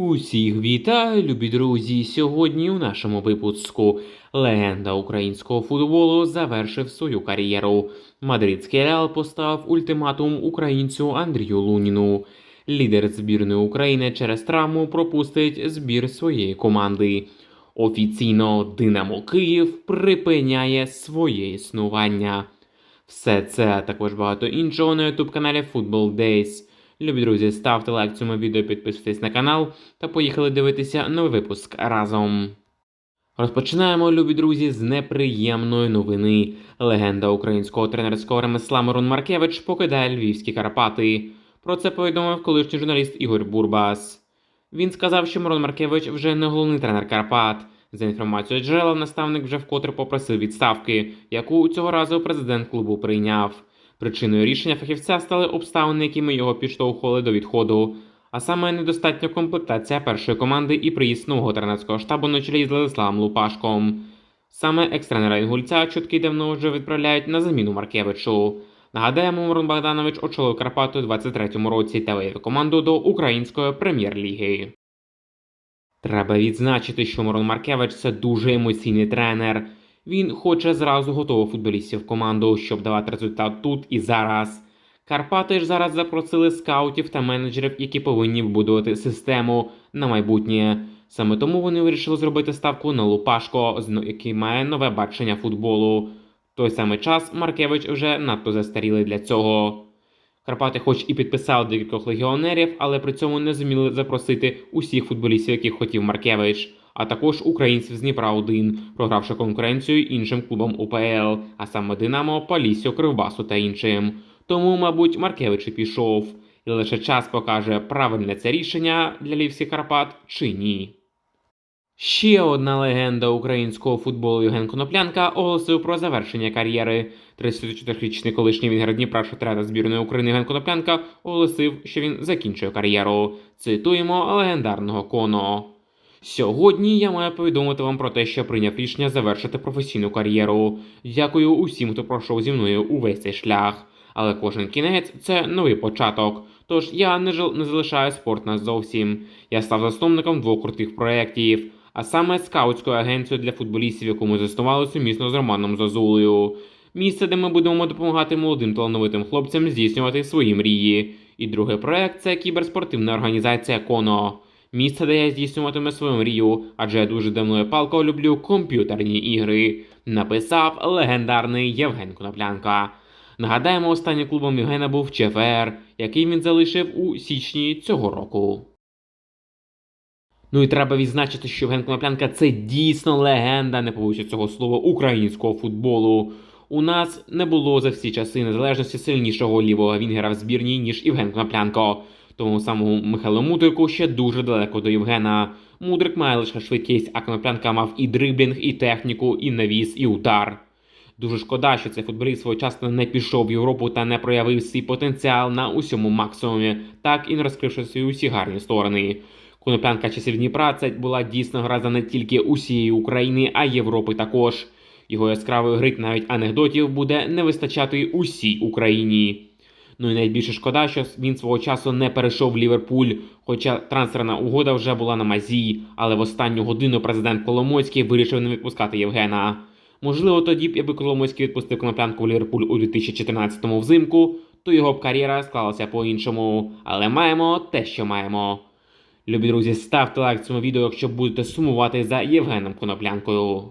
Усіх вітаю, любі друзі! Сьогодні у нашому випуску легенда українського футболу завершив свою кар'єру. Мадридський реал поставив ультиматум українцю Андрію Луніну. Лідер збірної України через травму пропустить збір своєї команди. Офіційно Динамо Київ припиняє своє існування. Все це а також багато іншого на youtube каналі Football Days. Любі друзі, ставте лайк цьому відео, підписуйтесь на канал та поїхали дивитися новий випуск разом. Розпочинаємо, любі друзі, з неприємної новини. Легенда українського тренерського ремесла Мирон Маркевич покидає львівські Карпати. Про це повідомив колишній журналіст Ігор Бурбас. Він сказав, що Мирон Маркевич вже не головний тренер Карпат. За інформацією джерела, наставник вже вкотре попросив відставки, яку цього разу президент клубу прийняв. Причиною рішення фахівця стали обставини, якими його підштовхували до відходу, а саме недостатня комплектація першої команди і приїзд нового тренерського штабу на чолі з Владиславом Лупашком. Саме екс-тренера інгульця чутки давно вже відправляють на заміну Маркевичу. Нагадаємо, Мирон Богданович очолив Карпату у 23-му році та вивів команду до української прем'єр-ліги. Треба відзначити, що Мирон Маркевич це дуже емоційний тренер. Він хоче зразу готових футболістів в команду, щоб давати результат тут і зараз. Карпати ж зараз запросили скаутів та менеджерів, які повинні вбудувати систему на майбутнє. Саме тому вони вирішили зробити ставку на Лупашко, який має нове бачення футболу. В той самий час Маркевич вже надто застарілий для цього. Карпати, хоч і підписали декількох легіонерів, але при цьому не зуміли запросити усіх футболістів, яких хотів Маркевич, а також українців з Дніпра 1 програвши конкуренцію іншим клубам УПЛ, а саме Динамо, Поліссю, Кривбасу та іншим. Тому, мабуть, Маркевич і пішов, і лише час покаже, правильне це рішення для Львівських Карпат чи ні. Ще одна легенда українського футболу Євген Коноплянка оголосив про завершення кар'єри. 34-річний колишній вінгер Дніпра шотрета збірної України Євген Коноплянка оголосив, що він закінчує кар'єру. Цитуємо легендарного коно. Сьогодні я маю повідомити вам про те, що прийняв рішення завершити професійну кар'єру. Дякую усім, хто пройшов зі мною увесь цей шлях. Але кожен кінець це новий початок. Тож я не, жил, не залишаю спорт назовсім. Я став засновником двох крутих проєктів, а саме скаутською агенцією для футболістів, яку ми заснували сумісно з Романом Зозулею. Місце, де ми будемо допомагати молодим талановитим хлопцям здійснювати свої мрії. І другий проект це кіберспортивна організація Коно. Місце, де я здійснюватиму свою мрію, адже я дуже давно і палко люблю комп'ютерні ігри. Написав легендарний Євген Коноплянка. Нагадаємо, останнім клубом Євгена був ЧФР, який він залишив у січні цього року. Ну і треба відзначити, що Євген Коноплянка це дійсно легенда, не побоюся цього слова, українського футболу. У нас не було за всі часи незалежності сильнішого лівого вінгера в збірні, ніж Євген Коноплянко. Тому самому Михайлу Мудрику ще дуже далеко до Євгена. Мудрик має лише швидкість, а Коноплянка мав і дриблінг, і техніку, і навіс, і удар. Дуже шкода, що цей футболіст своєчасно не пішов в Європу та не проявив свій потенціал на усьому максимумі, так і не розкривши свої усі гарні сторони. Коноплянка часів Дніпра це була дійсно гра не тільки усієї України, а й Європи також. Його яскравої гри навіть анекдотів буде не вистачати усій Україні. Ну і найбільше шкода, що він свого часу не перейшов в Ліверпуль, хоча трансферна угода вже була на мазі, але в останню годину президент Коломойський вирішив не відпускати Євгена. Можливо, тоді б, якби Коломойський відпустив коноплянку в Ліверпуль у 2014-му взимку, то його б кар'єра склалася по-іншому. Але маємо те, що маємо. Любі друзі, ставте лайк цьому відео, якщо будете сумувати за Євгеном Коноплянкою.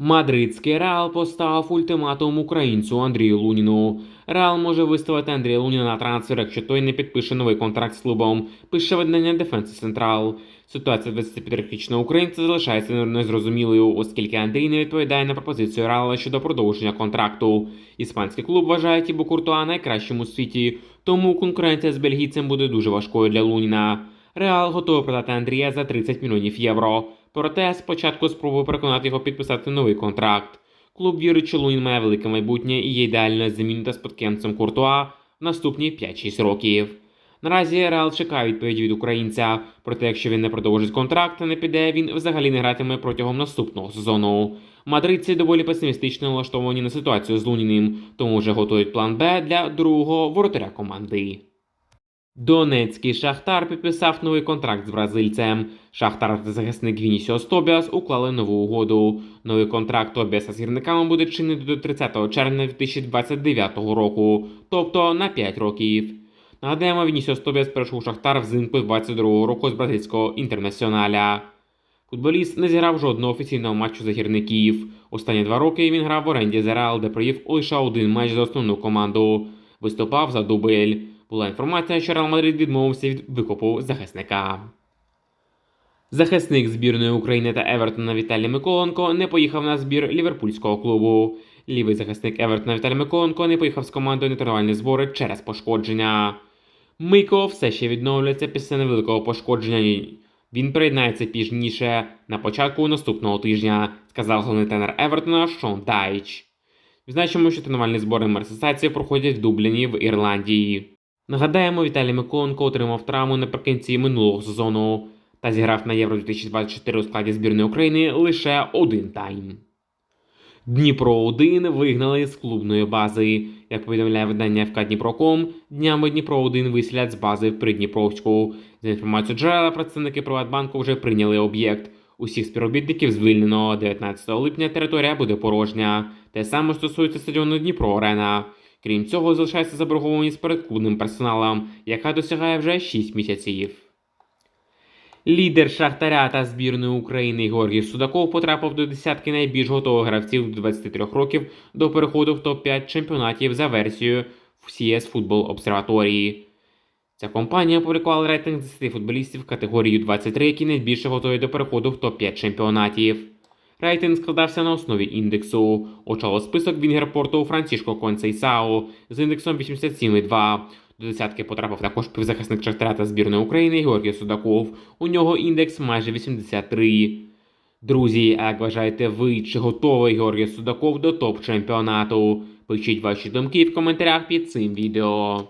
Мадридський Реал поставив ультиматум українцю Андрію Луніну. Реал може виставити Андрія Луніна на трансфер, якщо той не підпише новий контракт з клубом. Пише видання Defense Central. Ситуація 25-річного українця залишається незрозумілою, оскільки Андрій не відповідає на пропозицію Реала щодо продовження контракту. Іспанський клуб вважає Тібо Куртуа найкращим у світі, тому конкуренція з бельгійцем буде дуже важкою для Луніна. Реал готовий продати Андрія за 30 мільйонів євро. Проте спочатку спробує переконати його підписати новий контракт. Клуб вірить, що Лунін має велике майбутнє і є ідеальною заміною спадкоємцем Куртуа в наступні 5-6 років. Наразі Реал чекає відповіді від українця, проте якщо він не продовжить контракт та не піде, він взагалі не гратиме протягом наступного сезону. Мадридці доволі песимістично налаштовані на ситуацію з Луніним, тому вже готують план Б для другого воротаря команди. Донецький Шахтар підписав новий контракт з бразильцем. Шахтар та захисник Вінісіос Тобіас уклали нову угоду. Новий контракт Тобіаса з гірниками буде чинний до 30 червня 2029 року, тобто на 5 років. Нагадаємо, Вінісіос Тобіас перейшов Шахтар взимку 22 року з бразильського інтернаціоналя. Футболіст не зіграв жодного офіційного матчу за гірників. Останні два роки він грав в оренді за Реал, де провів лише один матч за основну команду. Виступав за дубль. Була інформація, що Реал Мадрид відмовився від викупу захисника. Захисник збірної України та Евертона Віталій Миколенко не поїхав на збір ліверпульського клубу. Лівий захисник Евертона Віталій Миколенко не поїхав з командою на тренувальні збори через пошкодження. Мико все ще відновлюється після невеликого пошкодження. Він приєднається пізніше на початку наступного тижня, сказав головний тренер Евертона Шон Дайч. Відзначимо, що тренувальні збори мерсисайців проходять в Дубліні в Ірландії. Нагадаємо, Віталій Миколенко отримав травму наприкінці минулого сезону та зіграв на Євро 2024 у складі збірної України лише один тайм. Дніпро 1 вигнали з клубної бази. Як повідомляє видання ФК Дніпроком, днями Дніпро 1 виселять з бази в Придніпровську. За інформацією джерела, представники Приватбанку вже прийняли об'єкт. Усіх співробітників звільнено 19 липня. Територія буде порожня. Те саме стосується стадіону Дніпро Арена. Крім цього, залишається заборгованість перед клубним персоналом, яка досягає вже 6 місяців. Лідер Шахтаря та збірної України Георгій Судаков потрапив до десятки найбільш готових гравців до 23 років до переходу в топ-5 чемпіонатів за версією CS Football Обсерваторії. Ця компанія опублікувала рейтинг 10 футболістів категорії 23, які найбільше готові до переходу в топ-5 чемпіонатів. Рейтинг складався на основі індексу. Очолив список Вінгер Порту Францішко Концейсао з індексом 87,2. До десятки потрапив також півзахисник Шахтаря та збірної України Георгій Судаков. У нього індекс майже 83. Друзі, а як вважаєте ви, чи готовий Георгій Судаков до топ-чемпіонату? Пишіть ваші думки в коментарях під цим відео.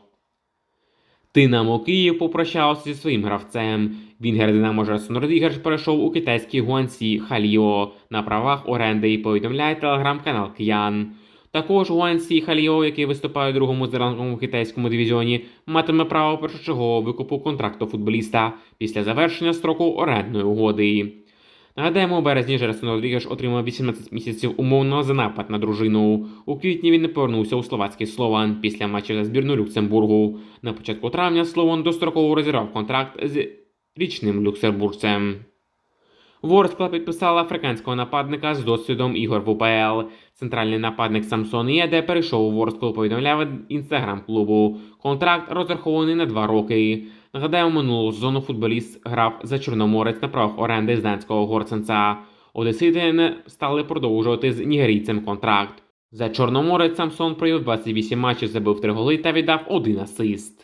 Динамо Київ попрощався зі своїм гравцем. Вінгер Динамо Жерсон Родрігеш перейшов у китайський Гуансі Халіо на правах оренди і повідомляє телеграм-канал Киян. Також Гуансі Халіо, який виступає у другому зранковому китайському дивізіоні, матиме право першочергового викупу контракту футболіста після завершення строку орендної угоди. Нагадаємо, у березні Жерсон Родрігеш отримав 18 місяців умовно за напад на дружину. У квітні він не повернувся у словацький Слован після матчів за збірну Люксембургу. На початку травня Слован достроково розірвав контракт з річним люксембуржцем. Ворскла підписала африканського нападника з досвідом ігор в УПЛ. Центральний нападник Самсон Єде перейшов у Ворсклу, повідомляв інстаграм клубу. Контракт розрахований на два роки. Нагадаємо, минулого сезону футболіст грав за Чорноморець на правах оренди з данського горценца. Одесити не стали продовжувати з нігерійцем контракт. За Чорноморець Самсон провів 28 матчів, забив 3 голи та віддав один асист.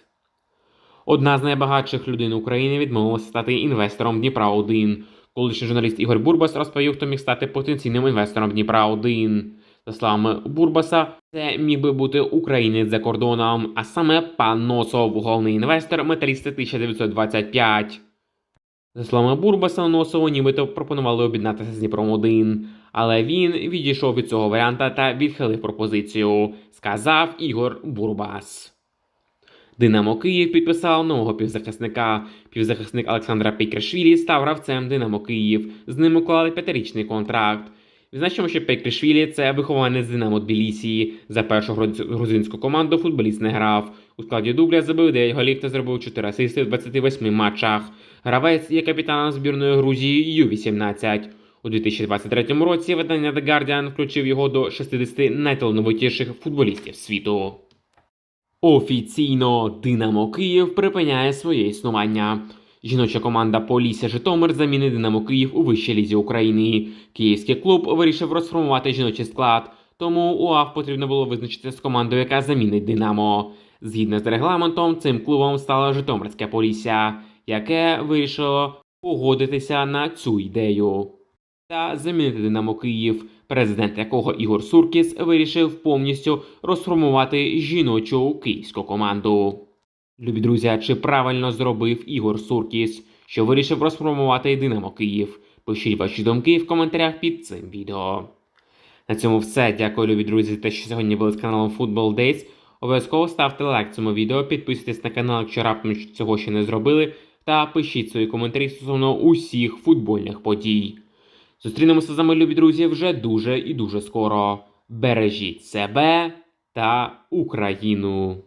Одна з найбагатших людей України відмовилася стати інвестором Дніпра 1 Колишній журналіст Ігор Бурбас розповів, хто міг стати потенційним інвестором Дніпра 1 За словами Бурбаса, це міг би бути українець за кордоном, а саме пан Носов, головний інвестор металісти 1925. За словами Бурбаса, Носову нібито пропонували об'єднатися з Дніпром 1 але він відійшов від цього варіанта та відхилив пропозицію, сказав Ігор Бурбас. Динамо Київ підписав нового півзахисника. Півзахисник Олександра Пейкершвілі став гравцем Динамо Київ. З ним уклали п'ятирічний контракт. Відзначимо, що Пейкершвілі – це вихованець Динамо Тбілісі. За першу грузинську команду футболіст не грав. У складі дубля забив 9 голів та зробив 4 асисти в 28 матчах. Гравець є капітаном збірної Грузії Ю-18. У 2023 році видання The Guardian включив його до 60 найталановитіших футболістів світу. Офіційно Динамо Київ припиняє своє існування. Жіноча команда Полісся Житомир замінить Динамо Київ у вищій лізі України. Київський клуб вирішив розформувати жіночий склад, тому УАВ потрібно було визначитися з командою, яка замінить Динамо. Згідно з регламентом, цим клубом стало Житомирське Полісся, яке вирішило погодитися на цю ідею та замінити Динамо Київ, президент якого Ігор Суркіс вирішив повністю розформувати жіночу київську команду. Любі друзі, чи правильно зробив Ігор Суркіс, що вирішив розформувати Динамо Київ? Пишіть ваші думки в коментарях під цим відео. На цьому все. Дякую, любі друзі, те, що сьогодні були з каналом Football Days. Обов'язково ставте лайк цьому відео, підписуйтесь на канал, якщо раптом цього ще не зробили, та пишіть свої коментарі стосовно усіх футбольних подій. Зустрінемося з вами, любі друзі, вже дуже і дуже скоро. Бережіть себе та Україну!